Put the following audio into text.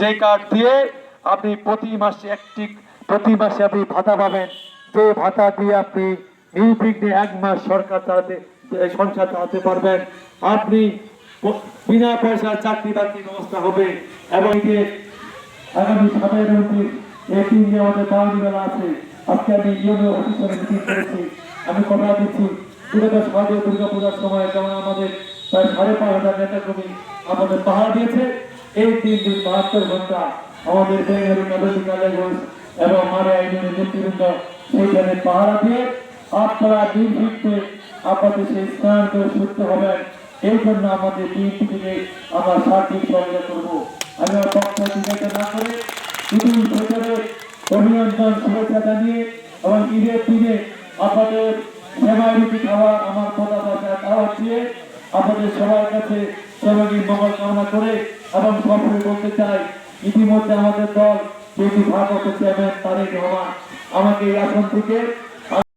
যে কার্ড দিয়ে আপনি প্রতি মাসে একটি, প্রতি মাসে আপনি ভাতা পাবেন। যে ভাতা দিয়ে আপনি নির্বিঘ্নে এক মাস সরকার চালাতে সংসার চালাতে পারবেন। আপনি বিনা পয়সার চাকরি বাকরি ব্যবস্থা হবে এবং আগামী উনত্রিশ এই তিন দিন আমাদের মেলা আছে। আজকে আমি ইউনিয়ন অফিসারে মিটিং করেছি। আমি কথা দিচ্ছি। দুর্গা সমাজে দুর্গা পূজার সময় যেমন আমাদের প্রায় সাড়ে পাঁচ হাজার নেতা কর্মী আমাদের পাহাড় দিয়েছে। এই তিন দিন বাহাত্তর ঘণ্টা আমাদের বেঙ্গালুরু নদী কালেগঞ্জ এবং মারে আইনের নেতৃবৃন্দ সেইখানে পাহারা দিয়ে আপনারা নির্ভীকতে আপনাদের সেই স্নান করে সুস্থ হবেন। এই জন্য আমাদের বিএনপি থেকে আমরা সার্বিক সহযোগিতা করব। আমি আমার পক্ষ বিবেচনা না করে শুধু ভেতরে অভিনন্দন শুভেচ্ছা জানিয়ে এবং ঈদের দিনে আপনাদের সেবায় রুটি খাওয়া আমার কথা ভাষায় খাওয়া দিয়ে আপনাদের সবার কাছে সবাই মঙ্গল কামনা করে এবং সফরে বলতে চাই, ইতিমধ্যে আমাদের দল যেটি ভারত চেয়ারম্যান তারেক রহমান, আমাকে এই আসন থেকে